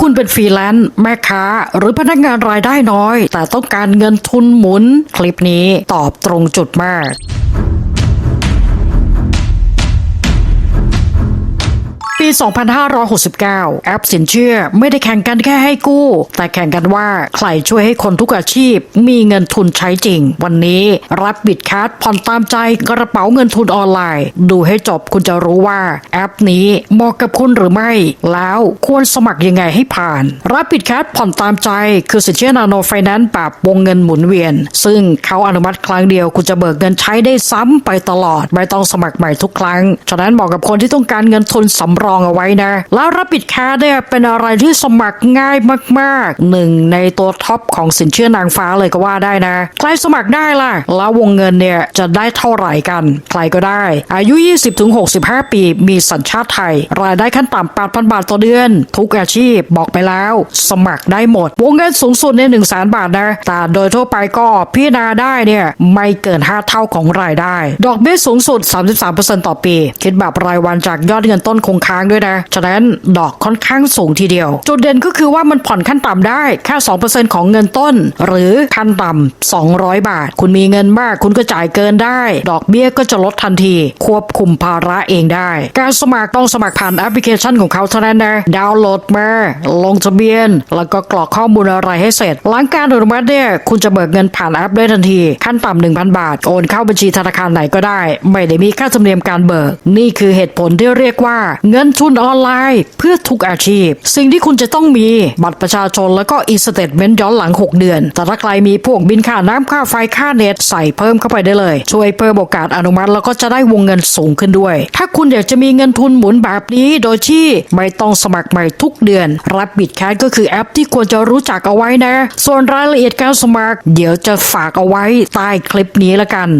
คุณเป็นฟรีแลนซ์แม่ค้า หรือพนักงานรายได้น้อย แต่ต้องการเงินทุนหมุน คลิปนี้ตอบตรงจุดมาก ปี 2569 แอปสินเชื่อไม่ได้แข่งกันแค่ให้กู้ แต่แข่งกันว่าใครช่วยให้คนทุกอาชีพ มีเงินทุนใช้จริง วันนี้รับบิดคัดผ่อนตามใจกระเป๋าเงินทุนออนไลน์ ดูให้จบคุณจะรู้ว่าแอปนี้เหมาะกับคุณหรือไม่ แล้วควรสมัครยังไงให้ผ่าน รับบิดคัดผ่อนตามใจ คือสินเชื่อนาโนไฟแนนซ์แบบวงเงินหมุนเวียน ซึ่งเขาอนุมัติครั้งเดียวคุณจะเบิกเงินใช้ได้ซ้ำไปตลอด ไม่ต้องสมัครใหม่ทุกครั้งฉะนั้นเหมาะกับคนที่ต้องการเงินทุนสำรององเอาไว้นะ แล้วรับบิดแคร์เนี่ยเป็นอะไรที่สมัครง่ายมากๆหนึ่งในตัวท็อปของสินเชื่อนางฟ้าเลยก็ว่าได้นะ ใครสมัครได้ล่ะ แล้ววงเงินเนี่ยจะได้เท่าไหร่กัน ใครก็ได้ อายุ 20-65 ปี มีสัญชาติไทย รายได้ขั้นต่ำ8,000 บาทต่อเดือน ทุกอาชีพบอกไปแล้ว สมัครได้หมด วงเงินสูงสุดใน1 0 0 0 0แบาทนะ แต่โดยทั่วไปก็พิจารณาได้เนี่ยไม่เกิน 5 เท่าของรายได้ ดอกเบี้ยสูงสุด 33%ต่อปี คิดแบบรายวันจากยอดเงินต้นคงค้างด้วยนะ ฉะนั้นดอกค่อนข้างสูงทีเดียว จุดเด่นก็คือว่ามันผ่อนขั้นต่ำได้แค่2%ของเงินต้น หรือขั้นต่ำ200 บาท คุณมีเงินมากคุณก็จ่ายเกินได้ ดอกเบี้ยก็จะลดทันที ควบคุมภาระเองได้ การสมัครต้องสมัครผ่านแอปพลิเคชันของเขาเท่านั้นนะดาวน์โหลดมา ลงทะเบียน แล้วก็กรอกข้อมูลอะไรให้เสร็จ หลังการอนุมัติเนี่ยคุณจะเบิกเงินผ่านแอปได้ทันที ขั้นต่ำ1,000 บาท โอนเข้าบัญชีธนาคารไหนก็ได้ ไม่ได้มีค่าธรรมเนียมการเบิก นี่คือเหตุผลที่เรียกว่าเงินทุนออนไลน์เพื่อทุกอาชีพ สิ่งที่คุณจะต้องมีบัตรประชาชนแล้วก็อีสเตทเมนต์ย้อนหลัง 6 เดือน แต่ถ้าใครมีพวกบินค่าน้ำค่าไฟค่าเน็ตใส่เพิ่มเข้าไปได้เลย ช่วยเพิ่มโอกาสอนุมัติแล้วก็จะได้วงเงินสูงขึ้นด้วย ถ้าคุณอยากจะมีเงินทุนหมุนแบบนี้โดยที่ไม่ต้องสมัครใหม่ทุกเดือนรับบิดแคสก็คือแอปที่ควรจะรู้จักเอาไว้นะ ส่วนรายละเอียดการสมัคร เดี๋ยวจะฝากเอาไว้ใต้คลิปนี้ละกัน